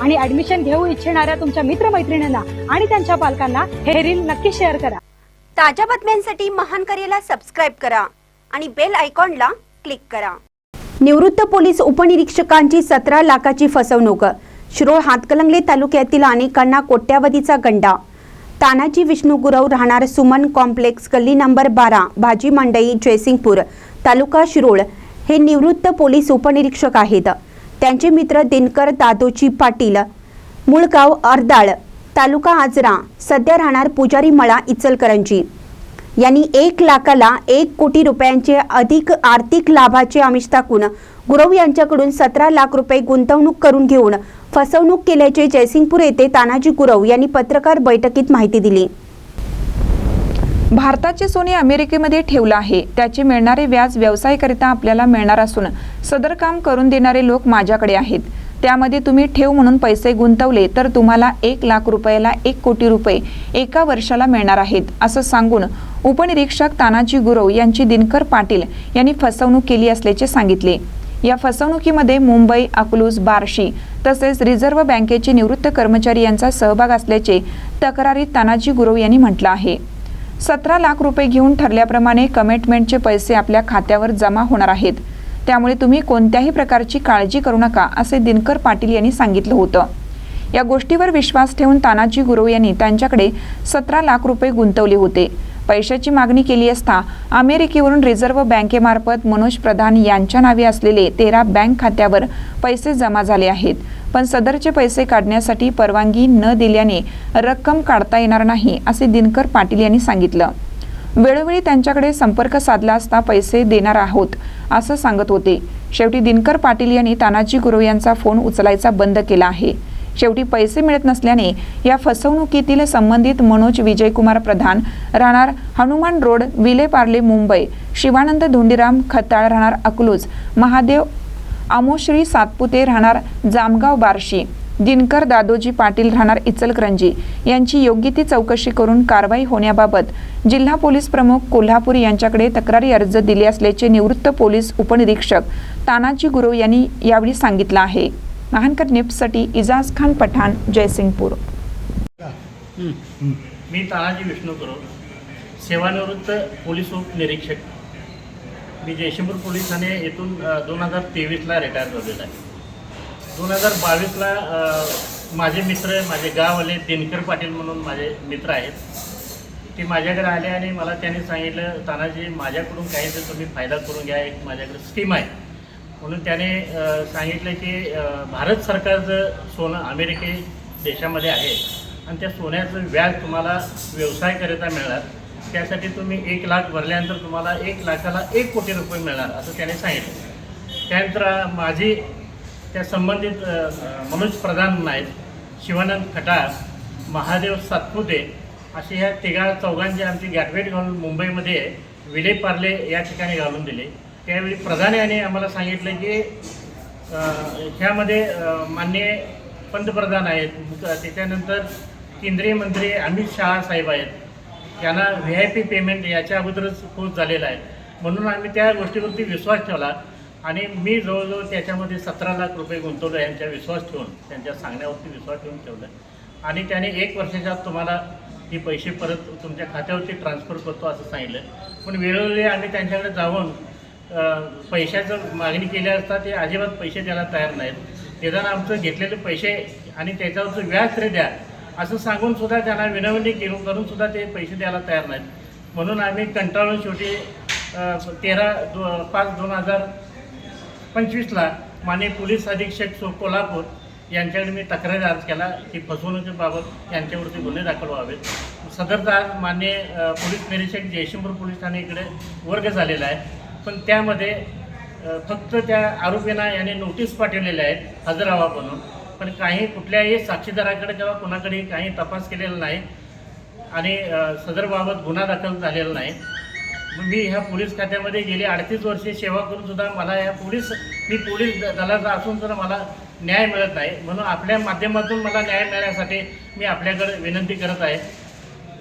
आणि ऍडमिशन घेऊ इच्छिणाऱ्या तुमच्या मित्रमैत्रिणींना आणि त्यांच्या पालकांना हे रील नक्की शेअर करा. ताज्या बातम्यांसाठी महान करेला सबस्क्राईब करा आणि बेल आयकॉनला क्लिक करा. निवृत्त पोलीस उपनिरीक्षकांची सतरा लाखाची फसवणूक. शिरोळ हातकलंगले तालुक्यातील अनेकांना कोट्यावधीचा गंडा. तानाजी विष्णू गुरव राहणार सुमन कॉम्प्लेक्स गल्ली नंबर बारा भाजी मंडई जयसिंगपूर तालुका शिरोळ. हे निवृत्त पोलीस उपनिरीक्षक आहेत. त्यांचे मित्र दिनकर दादोजी पाटील मुळगाव अर्दाळ तालुका आजरा. सध्या राहणार पुजारी मळा इचलकरंजी. यांनी एक लाखाला एक कोटी रुपयांचे अधिक आर्थिक लाभाचे आमिष दाखवून गुरव यांच्याकडून सतरा लाख रुपये गुंतवणूक करून घेऊन फसवणूक केल्याचे जयसिंगपूर येथे तानाजी गुरव यांनी पत्रकार बैठकीत माहिती दिली. भारताचे सोने अमेरिकेमध्ये ठेवलं आहे. त्याचे मिळणारे व्याज व्यवसायाकरिता आपल्याला मिळणार असून सदर काम करून देणारे लोक माझ्याकडे आहेत. त्यामध्ये तुम्ही ठेव म्हणून पैसे गुंतवले तर तुम्हाला एक लाख रुपयाला एक कोटी रुपये एका वर्षाला मिळणार आहेत असं सांगून उपनिरीक्षक तानाजी गुरव यांची दिनकर पाटील यांनी फसवणूक केली असल्याचे सांगितले. या फसवणुकीमध्ये मुंबई अकलूज बार्शी तसेच रिझर्व्ह बँकेचे निवृत्त कर्मचारी यांचा सहभाग असल्याचे तक्रारीत तानाजी गुरव यांनी म्हटलं आहे. सतरा लाख रुपये घेऊन ठरल्याप्रमाणे कमिटमेंटचे पैसे आपल्या खात्यावर जमा होणार आहेत. त्यामुळे तुम्ही कोणत्याही प्रकारची काळजी करू नका असे दिनकर पाटील यांनी सांगितलं होतं. या गोष्टीवर विश्वास ठेवून तानाजी गुरव यांनी त्यांच्याकडे सतरा लाख रुपये गुंतवले होते. पैशाची मागणी केली असता अमेरिकेवरून रिझर्व्ह बँकेमार्फत मनोज प्रधान यांच्या नावे असलेले तेरा बँक खात्यावर पैसे जमा झाले आहेत. पण सदरचे पैसे काढण्यासाठी परवानगी न दिल्याने रक्कम काढता येणार नाही असे दिनकर पाटील यांनी सांगितलं. वेळोवेळी त्यांच्याकडे संपर्क साधला असता पैसे देणार आहोत असं सांगत होते. शेवटी दिनकर पाटील यांनी तानाजी गुरव यांचा फोन उचलायचा बंद केला आहे. शेवटी पैसे मिळत नसल्याने या फसवणुकीतील संबंधित मनोज विजयकुमार प्रधान राहणार हनुमान रोड विलेपार्ले मुंबई शिवानंद धोंडीराम खताळ राहणार अकलूज महादेव आमोश्री सातपुते राहणार जामगाव बार्शी. दिनकर दादोजी पाटील राहणार इचलकरंजी. यांची योग्य ती चौकशी करून कारवाई होण्याबाबत जिल्हा पोलीस प्रमुख कोल्हापूर यांच्याकडे तक्रारी अर्ज दिले असल्याचे निवृत्त पोलीस उपनिरीक्षक तानाजी गुरव यांनी यावेळी सांगितलं आहे. महानकर निप्ससाठी इजाज खान पठाण जयसिंगपूर. मी तानाजी विष्णू गुरव सेवानिवृत्त पोलीस उपनिरीक्षक. मी जयशंपूर पोलीस ठाणे येथून दोन हजार तेवीसला रिटायर झालेला आहे. दोन हजार बावीसला माझे मित्र माझे गाववाले दिनकर पाटील म्हणून माझे मित्र आहेत. ते माझ्याकडे आले आणि मला त्यांनी सांगितलं तानाजी माझ्याकडून काही तर तुम्ही फायदा करून घ्या एक माझ्याकडे स्कीम आहे. म्हणून त्याने सांगितलं की भारत सरकारचं सोनं अमेरिके देशामध्ये आहे आणि त्या सोन्याचं व्याज तुम्हाला व्यवसायकरिता मिळणार. त्यासाठी तुम्ही एक लाख भरल्यानंतर तुम्हाला एक लाखाला एक कोटी रुपये मिळणार असं त्याने सांगितलं. त्यानंतर माझी त्या संबंधित मनोज प्रधान नाईक शिवानंद खटाळ महादेव सातपुते असे ह्या तिघा चौघांची आमची गॅटवेट घालून मुंबईमध्ये विले पार्ले या ठिकाणी घालून दिले. त्यावेळी प्रधान यांनी आम्हाला सांगितलं की ह्यामध्ये मान्य पंतप्रधान आहेत त्याच्यानंतर केंद्रीय मंत्री अमित शहा साहेब आहेत. यांना व्ही आय पी पेमेंट याच्या अगोदरच पोच झालेला आहे. म्हणून आम्ही त्या गोष्टीवरती विश्वास ठेवला आणि मी जवळजवळ त्याच्यामध्ये सतरा लाख रुपये गुंतवलं यांच्या विश्वास ठेवून त्यांच्या सांगण्यावरती विश्वास ठेवून ठेवलं. आणि त्याने एक वर्षाच्या आत तुम्हाला हे पैसे परत तुमच्या खात्यावरती ट्रान्सफर करतो असं सांगितलं. पण वेळोवेळी आम्ही त्यांच्याकडे जाऊन पैशाचं मागणी केली असता ते अजिबात पैसे द्यायला तयार नाहीत. निदान आमचं घेतलेले पैसे आणि त्याच्यावरचं व्याज तरी द्या. असं सांगून सुद्धा त्यांना विनवणी केली करून सुद्धा ते पैसे द्यायला तयार नाहीत. म्हणून आम्ही कंटाळून शेवटी तेरा दो पाच दोन हजार पंचवीसला माननीय पोलीस अधीक्षक सो कोल्हापूर यांच्याकडे मी तक्रार अर्ज केला की फसवणुकीबाबत यांच्यावरती गुन्हे दाखल व्हावेत. सदरचा आज मान्य पोलीस निरीक्षक जयशंपूर पोलीस ठाणे इकडे वर्ग झालेला आहे. पण त्यामध्ये फक्त त्या आरोपींना याने नोटीस पाठवलेल्या आहेत हजर हवा म्हणून. पण काही कुठल्याही साक्षीदाराकडे किंवा कोणाकडे काही तपास केलेला नाही आणि सदरबाबत गुन्हा दाखल झालेला नाही. मी ह्या पोलीस खात्यामध्ये गेली अडतीस वर्षे सेवा करून सुद्धा मला ह्या पोलीस मी पोलीस दलाचा असून सुद्धा मला न्याय मिळत नाही. म्हणून आपल्या माध्यमातून मला न्याय मिळण्यासाठी मी आपल्याकडे विनंती करत आहे.